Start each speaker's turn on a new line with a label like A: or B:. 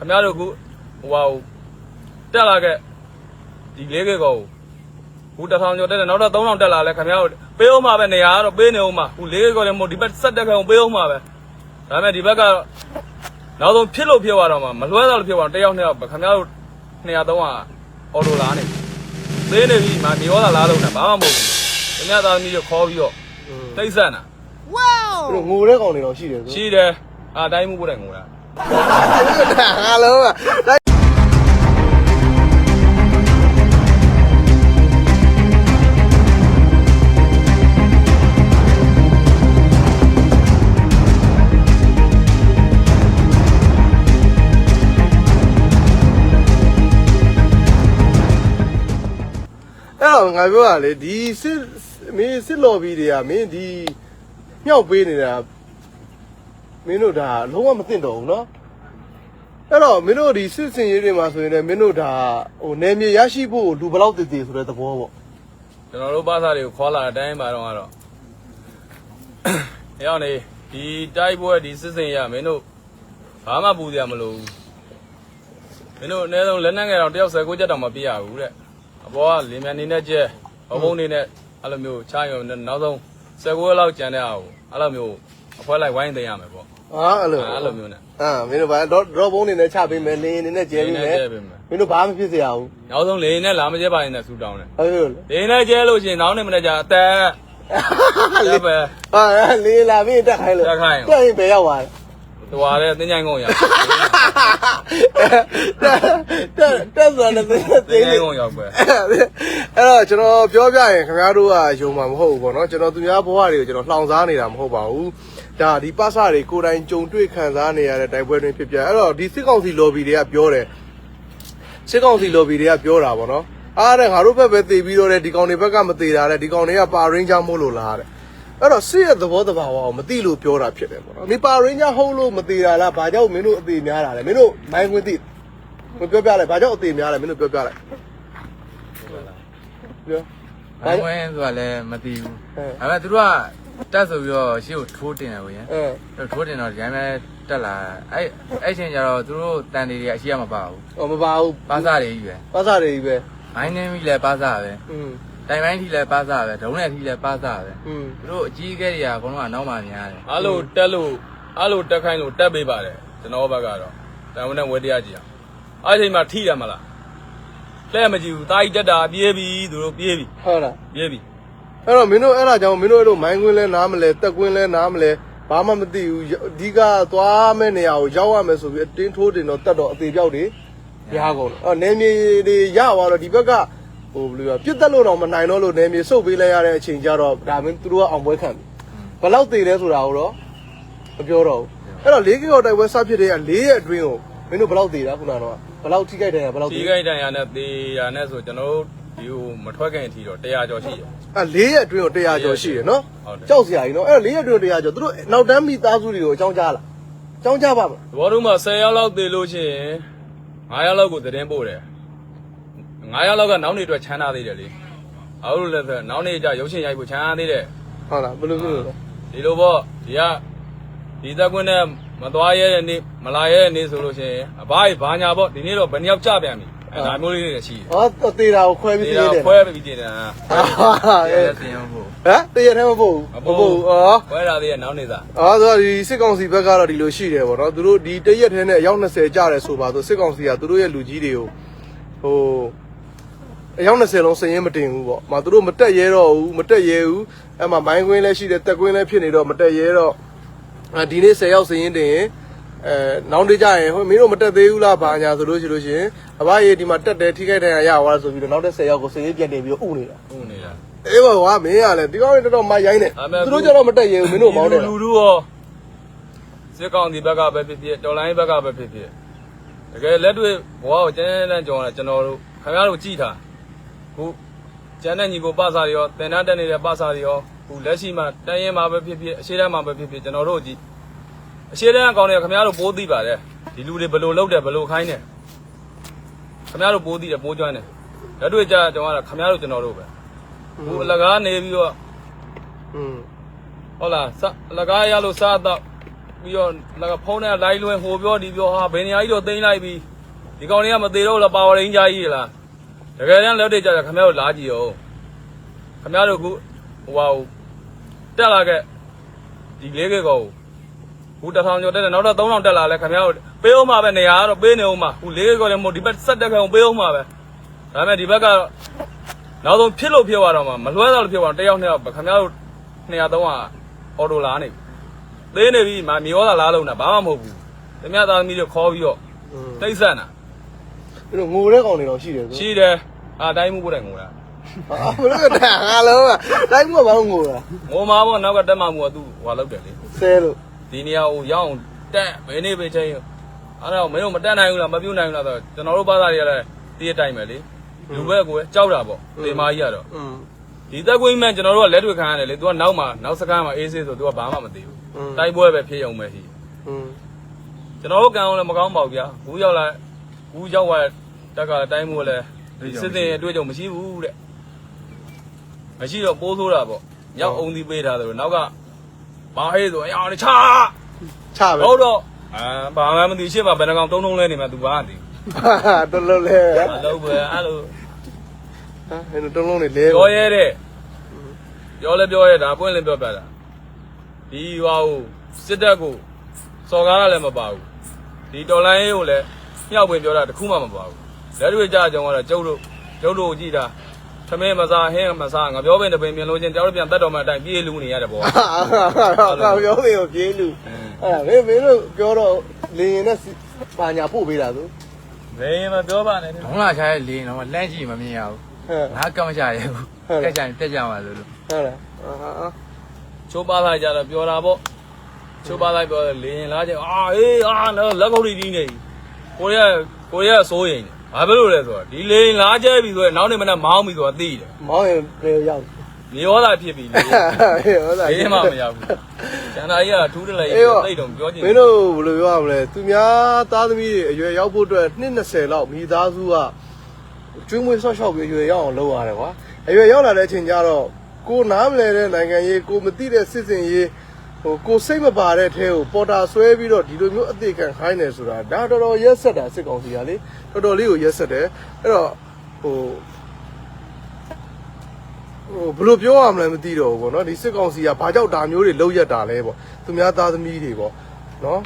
A: ခင်ဗျားတို့ခုဟိုဟာဟိုတက်လာခဲ့ဒီလေးကေကောခုတစ်ထောင်ကျော်တက်တယ်နောက်တော့3000တက်လာလဲခင်ဗျားတို့ပေးအောင်မှာပဲနေရာကတော့ပေးနေအောင်မှာခုလေးကေကောလည်းမဟုတ်ဒီဘက်ဆက်တက်ခဲ့အောင်ပေးအောင်မှာပဲဒါပေမဲ့ဒီဘက်ကတော့နောက်ဆုံးဖြစ်လို့ဖြစ်သွားတော့မှမလွှဲတော့လို့ဖြစ်သွားတော့တယောက်နှစ်ယောက်ပဲခင်ဗျားတို့200 300အော်တိုလာနေသေးနေပြီမာမြေဩသာလားလုံးတာဘာမှမဟုတ်ဘူးခင်ဗျားသားသမီးတို့ခေါ်ပြီးတော့တိတ်ဆက်နာ
B: သူတို့ငိုတဲ့ကောင်တွေတော့ရှိတယ်ဆို
A: ရှိတယ်အာတိုင်းမှုကိုယ်တို င်ငိုတာ
B: ဟာလုံးကအဲ့တော့ငါပြောတာလေဒီစစ်မင်းစစ်လော်ဘီတွေကမင်းဒီမြောက်ပေးနေတာ မင်းတို့ဒါလုံးဝမသိတော့ဘူးเนาะအဲ့တော့မင်းတို့ဒီစစ်စင်ရေးတွေမှာဆိုရင်လည်းမင်းတို့ဒါဟိုနယ်မြေရရှိဖို့လူဘယ်လောက်တည်တည်ဆိုတဲ့သဘောပေါ့
A: ကျွန်တော်တို့ပါစာတွေကိုခေါ်လာတဲ့အတိုင်းပါတော့ကတော့ရောက်နေဒီတိုက်ပွဲဒီစစ်စင်ရမင်းတို့ဘာမှပူစရာမလိုဘူးမင်းတို့အနည်းဆုံးလက်နက်ငယ်တော့တယောက်19ချက်တောင်မပြရဘူးတဲ့အပေါ်ကလင်းမြန်နေနဲ့ကျဲဘဘုံနေနဲ့အဲ့လိုမျိုးချရုံနဲ့နောက်ဆုံး19လောက်ကျန်တဲ့အောင်အဲ့လိုမျိုး အဖွဲလိုက်ဝိုင်းသိမ်းရမယ်ပေါ့
B: ဟာအဲ့လို
A: အဲ့လိုမျိုးနဲ့
B: အာမင်းတို့ဗာတော့တော့ဘုံနေနဲ့ချပေးမယ်နေနေနဲ့ကျဲပေးမယ်
A: မ
B: င်းတို့ဘာမှဖြစ်စရာဘူး
A: နောက်ဆုံးလေရင်နဲ့လာမကျဲပါရင်နဲ့ဆူတောင်းတယ်
B: ဟုတ်လို့
A: လေရင်နဲ့ကျဲလို့ရှင်နောက်နေ့မနေ့ကျအသက်လေပဲ
B: ဟာလေလာပြီးတက်ခိုင်းလို့
A: တက်ခိုင်း
B: တက်ရင်ဘယ်ရောက်သွားလဲ
A: သွားတယ်တင်းကြိုင်ကုန်ရောက်
B: တက်တက်တက်ဆိုတော့
A: တင်း
B: ကြို
A: င်ကုန်ရောက်ပဲ
B: အဲ့တော့ကျွန်တော်ပြောပြရင်ခင်ဗျားတို့ကယုံမှာမဟုတ်ဘူးပေါ့နော်ကျွန်တော်သူများဘဝတွေကိုကျွန်တော်လှောင်စားနေတာမဟုတ်ပါဘူး ဒါဒီပစတွေကိုယ်တိုင်ကြုံတွေ့ခံစားနေရတဲ့တိုက်ပွဲတွင်ဖြစ်ပြအဲ့တော့ဒီစစ်ကောင်စီ lobby တွေကပြောတယ်စစ်ကောင်စီ lobby တွေကပြောတာပေါ့နော်အားတဲ့ငါတို့ဘက်ပဲတည်ပြီးတော့တဲ့ဒီကောင်တွေဘက်ကမတည်တာတဲ့ဒီကောင်တွေကပါရင်းချမို့လို့လားတဲ့အဲ့တော့စစ်ရဲ့သဘောတဘာဝကိုမသိလို့ပြောတာဖြစ်တယ်ပေါ့နော်ဒီပါရင်းချဟုတ်လို့မတည်တာလားဘာကြောင့်မင်းတို့အသေးများတာလဲမင်းတို့မိုင်းခွင်းသိမပြောပြလိုက်ဘာကြောင့်အသေးများလဲမင်းတို့ပြောပြလိုက်ပြော
C: ဘိုင်းဝဲဆိုတာလည်းမသိဘူး
B: အဲ
C: ဒါပေမဲ့သူတို့က တက်ဆိုပြီးတော့ရှေ့ကိုထိုးတင်တယ်ကိုရင်
B: အဲ
C: သူတို့ထိုးတင်တော့ဒီတိုင်းပဲတက်လာအဲ့အဲ့ချိန်ကျတော့သူတို့တန်တွေတွေအရှိရမပါဘူး
B: ဟောမပါဘူး
C: ပါစားတွေကြီးပဲ
B: ပါစားတွေကြီးပဲ
C: မိုင်းနေပြီလည်းပါစားပဲ
B: อืม
C: တိုင်ပိုင်းထိလည်းပါစားပဲဒုံးနဲ့ထိလည်းပါစားပဲ
B: อืม
C: သူတို့အကြီးအကဲတွေကအကုန်လုံးကနောက်မှများတယ်
A: အားလို့တက်လို့အားလို့တက်ခိုင်းလို့တက်ပေးပါတယ်ကျွန်တော်ဘက်ကတော့တာဝန်နဲ့ဝဲတရားကြည့်အောင်အဲ့ဒီချိန်မှာထိရမလားလဲမကြည့်ဘူးတာကြီးတက်တာပြေးပြီသူတို့ပြေးပြီ
B: ဟုတ်လား
A: ပြေးပြီ
B: အဲ့တော့မင်းတို့အဲ့ဒါကြောင့်မင်းတို့အဲ့လိုမိုင်းကွင်းလဲနားမလဲတက်ကွင်းလဲနားမလဲဘာမှမသိဘူးအဓိကသွားမဲ့နေရာကိုရောက်ရမယ်ဆိုပြီးအတင်းထိုးတင်တော့တက်တော့အသေးပြောက်တွေရကုန်တော့အဲ့နေမြေတွေရသွားတော့ဒီဘက်ကဟိုဘယ်လိုပြောပြစ်တက်လို့တော့မနိုင်တော့လို့နေမြေစုပ်ပေးလိုက်ရတဲ့အချိန်ကျတော့ဒါမင်းသူတို့ကအောင်ပွဲခံပြီဘယ်လောက်သေးလဲဆိုတာကိုတော့မပြောတော့ဘူးအဲ့တော့၄ကီလိုတိုက်ပွဲစဖြစ်တဲ့က၄ရက်အတွင်းကိုမင်းတို့ဘယ်လောက်သေးတာခုနကတော့ဘယ်လောက်ထိခိုက်တယ်ဘယ်လောက်
A: ဒီ
B: သေး
A: ခိုင်းတန်ရနဲ့သေရနဲ့ဆိုကျွန်တော်တို့ ဒီဟိုမထွက်ခင်အထိတော့100ကျော်ရှိတယ်
B: အဲ၄ရက်အတွင်းကို100ကျော်ရှိတယ်နော်
A: ဟုတ်တယ်
B: ကြောက်စရာကြီးနော်အဲ့၄ရက်အတွင်း100ကျော်သူတို့နောက်တန်းမိသားစုတွေကိုအကြောင်းကြားလားအကြောင်းကြားပါမလား
A: ဘောတို့မှာ10ရောက်လောက်သေလို့ရှိရင်9ရောက်လောက်ကိုသတင်းပို့တယ်9ရောက်လောက်ကနောက်နေအတွက်ချမ်းသာသေးတယ်လေအားလို့လည်းဆိုနောက်နေကြရုပ်ရှင်ရိုက်ဖို့ချမ်းသာသေးတယ်
B: ဟုတ်လားဘယ်လိုမျိုးလဲ
A: ဒီလိုပေါ့ဒီကဒီသက်ကွင်းနဲ့မသွားရဲတဲ့နေ့မလာရဲတဲ့နေ့ဆိုလို့ရှိရင်အဘကြီးဘာညာပေါ့ဒီနေ့တော့ဘယ်နှစ်ယောက်ကြပြန်ပြီ အဲဒါမျိုးလေးတွေရှိတယ်
B: ဟောတေတာကိုခွဲပြီး
A: ဒီ
B: သေး
A: တော့
B: တယ်
A: ခွဲပြီးတည်တယ်
B: ဟာ
C: အဲ
B: အဲ
C: တင်အောင်ဖို့
B: ဟမ်တရက်ထဲမပို့ဘူးမပို့ဘူးအော်
A: ခွဲတာသေးရဲ့နောက်နေသား
B: အော်ဆိုတော့ဒီစစ်ကောင်စီဘက်ကတော့ဒီလိုရှိတယ်ပေါ့နော်သူတို့ဒီတရက်ထဲနဲ့အယောက်20ကြတယ်ဆိုပါဆိုစစ်ကောင်စီကသူတို့ရဲ့လူကြီးတွေကိုဟိုအယောက်20လုံးစရင်မတင်ဘူးပေါ့။မသူတို့မတက်ရဲတော့ဘူးမတက်ရဲဘူး။အဲ့မှာမိုင်းကွင်းလည်းရှိတယ်တက်ကွင်းလည်းဖြစ်နေတော့မတက်ရဲတော့အဲဒီနေ့10ယောက်စရင်တင်ရင် အဲနောက်တကြရင်ဟိုမင်းတို့မတက်သေးဘူးလားဘာညာဆိုလို့ရှိလို့ရှင်အဘရေဒီမှာတက်တယ်ထိခိုက်တယ်ရသွားဆိုပြီးတော့နောက်တဲ့10ယောက်ကိုစရင်ပြန်တင်ပြီးတော့ဥနေတာ
A: ဟုတ်နေတာ
B: အေးပါကွာမင်းရလဲဒီကောင်တွေတော်တော်မရိုင်းနေသူတို့ကျတော့မတက်ရဲဘူးမင်းတို့မောင်းတယ်
A: လူလူရောစစ်ကောင်ဒီဘက်ကပဲဖြစ်ဖြစ်တော်လိုင်းဘက်ကပဲဖြစ်ဖြစ်တကယ်လက်တွေ့ဘဝကိုကျန်းကျန်းကြောင်းလာကျွန်တော်တို့ခင်ဗျားတို့ကြည်ထားခုကျန်တဲ့ညီကိုပစာတွေရောတင်တန်းတက်နေတဲ့ပစာတွေရောခုလက်ရှိမှာတန်းရင်မှာပဲဖြစ်ဖြစ်အရှိတန်းမှာပဲဖြစ်ဖြစ်ကျွန်တော်တို့ကြည် အရှိတန်းအကောင်တွေခင်ဗျားတို့ပိုးသိပါတယ်ဒီလူတွေဘယ်လိုလုပ်တယ်ဘယ်လိုခိုင်းတယ်ခင်ဗျားတို့ပိုးသိတယ်ပိုးကျွမ်းတယ်လက်တွေ့ကြကျွန်တော်ကခင်ဗျားတို့ကျွန်တော်တို့ပဲခုအလကားနေပြီးတော့
B: อืม
A: ဟုတ်လားစအလကားရလို့စားတော့ပြီးတော့လကဖုန်းနဲ့လိုင်းလွှဲဟိုပြောဒီပြောဟာဘယ်နေရာကြီးတော့သိမ်းလိုက်ပြီဒီကောင်တွေကမသေးတော့လားပါဝရင်းကြီးကြီးလားတကယ်တမ်းလက်တွေကြကြခင်ဗျားတို့လာကြည့်အောင်ခင်ဗျားတို့ကဟိုဟာတက်လာခဲ့ဒီလေးကကော ဘူးတစ်ထောင်ကျော်တက်တယ်နောက်တော့3000တက်လာလဲခင်ဗျားတို့ပေးအောင်မှာပဲနေရာကတော့ပေးနေအောင်မှာဟိုလေးကကောလည်းမဟုတ်ဒီဘက်ဆက်တက်ခဲ့အောင်ပေးအောင်မှာပဲဒါပေမဲ့ဒီဘက်ကတော့နောက်ဆုံးဖြစ်လို့ဖြစ်သွားတော့မှမလွှဲတော့လို့ဖြစ်သွားတော့တယောက်နှစ်ယောက်ခင်ဗျားတို့200 300အော်တိုလာနေပြီသေးနေပြီမမြေဩသာလားလုံးတာဘာမှမဟုတ်ဘူးတမသားသမီးတွေခေါ်ပြီးတော့တိတ်ဆက်တာ
B: အဲ့လိုငိုတဲ့ကောင်တွေတော့ရှိတယ်ဆို
A: ရှိတယ်အာတိုင်းမှုကိုယ်တိုင်ငိုတာ
B: အာဘလို့တာငါလုံးကတိုင်းမှာဘာလို့ငိုတာ
A: ငိုမှာပေါ့နောက်ကတက်မှမှုကသူ့ဟွာလောက်တယ်လေ
B: ဆဲလို့
A: ဒီနေရာကိုရအောင်တက်ဘယ်နေ့ပဲချင်းအဲ့တော့မင်းတို့မတက်နိုင်ဘူးလားမပြုတ်နိုင်ဘူးလားဆိုတော့ကျွန်တော်တို့ဘာသာတွေကလည်းတည့်တိုင်းပဲလေလူဘက်ကိုကြောက်တာပေါ့တင်မကြီးကတော့ဒီသက်ကွင်းမှန်ကျွန်တော်တို့ကလက်တွေ့ခံရတယ်လေ तू ကနောက်မှာနောက်စကားမှာအေးဆေးဆို तू ကဘာမှမသိဘူးတိုက်ပွဲပဲဖြစ်အောင်ပဲရှိကျွန်တော်တို့ကံအောင်လည်းမကောင်းပါဘူးဗျာကူးရောက်လာကူးရောက်လာတက်ကတိုင်းမို့လဲစစ်တင်အတွေ့အကြုံမရှိဘူးတဲ့မရှိတော့ပိုးဆိုးတာပေါ့ရောက်အောင်ဒီပေးထားတယ်လို့နောက်က ဘာဟေးဆိုအရောင်ချာ
B: ချပဲ
A: ဟုတ်တော့အာဘာမှမသိရှင်းပါဘယ်နှကောင်တုံးတုံးလဲနေမှာ तू ဘာသိ
B: တော်လို့လဲ
A: အလုပ်ပဲအဲ့လို
B: ဟာအဲ့လိုတုံးလုံးနေလဲ
A: ပြောရဲတဲ့ပြောလဲပြောရဲဒါပွင့်လည်းပြောပြတာဒီဟွာကိုစစ်တပ်ကိုစော်ကားရလည်းမပါဘူးဒီတော်လိုင်းရေးကိုလည်းမြောက်ပွင့်ပြောတာတခုမှမပါဘူးလက်တွေ့ကြကြုံကတော့ကျုပ်တို့ကျုပ်တို့ကြည့်တာ သမင်းမစားဟင်းမစားငါပြောပင်တပင်ပြင်လို့ချင်းကြောက်တော့ပြန်တတ်တော်မှအတိုင်းပြေးလူနေရတဲ့ဘော
B: ဟာဟာပြောမေကိုပြေးလူအဲ့ဒါမင်းမင်းတို့ပြောတော့လင်းရင်နဲ့ပါညာပို့ပေးတာသူ
A: ဘယ်မှာပြောပါနဲ့
C: ဒုံးလာချတဲ့လေတော့လန့်ကြည့်မမြင်ရဘူး
B: ဟဲ့
C: ငါကမချရဘူးတက်ကြရင်တက်ကြပါလို့လို့
B: ဟုတ်လားဟာ
A: ချိုးပါလိုက်ကြတော့ပြောတာပေါ့ချိုးပါလိုက်ပြောတယ်လေရင်လားချင်းအာအေးအာလက်ခုပ်တီးနေကိုရကိုရစိုးရင် ဘာဖြစ်လို့လဲဆိုတော့ဒီလေရင်လားကျဲပြီဆိုရင်နောက်နေမနဲ့မောင်းပြီဆိုတာသိတယ်
B: မောင်းရင်ဘယ်ရောက်
A: မြေဩသာဖြစ်ပြီလေ
B: ဟုတ်လား
A: ဘေးမှမရောက်ဘူးကျန်တာကြီးကထူးတလဲ
B: အေးတော့
A: တိတ်တော့ပြောချင်
B: မင်းတို့ဘယ်လိုပြောရမလဲသူများသားသမီးတွေအရွယ်ရောက်ဖို့အတွက်နှစ်20လောက်မိသားစုကကျွေးမွေးဆော့ရှောက်ပြီးအရွယ်ရောက်အောင်လုပ်ရတယ်ကွာအရွယ်ရောက်လာတဲ့အချိန်ကျတော့ကိုနားမလဲတဲ့နိုင်ငံရေးကိုမသိတဲ့စစ်စင်ရေး ဟိုကိုစိတ်မပါတဲ့အထဲကိုပေါ်တာဆွဲပြီးတော့ဒီလိုမျိုးအသေးခံခိုင်းနေဆိုတာဒါတော်တော်ရက်ဆက်တာစစ်ကောင်စီကလေတော်တော်လေးကိုရက်ဆက်တယ်အဲ့တော့ဟိုဟိုဘယ်လိုပြောရမလဲမသိတော့ဘူးပေါ့နော်ဒီစစ်ကောင်စီကဘာကြောက်ဒါမျိုးတွေလောက်ရက်တာလဲပေါ့သူများသားသမီးတွေပေါ့နော်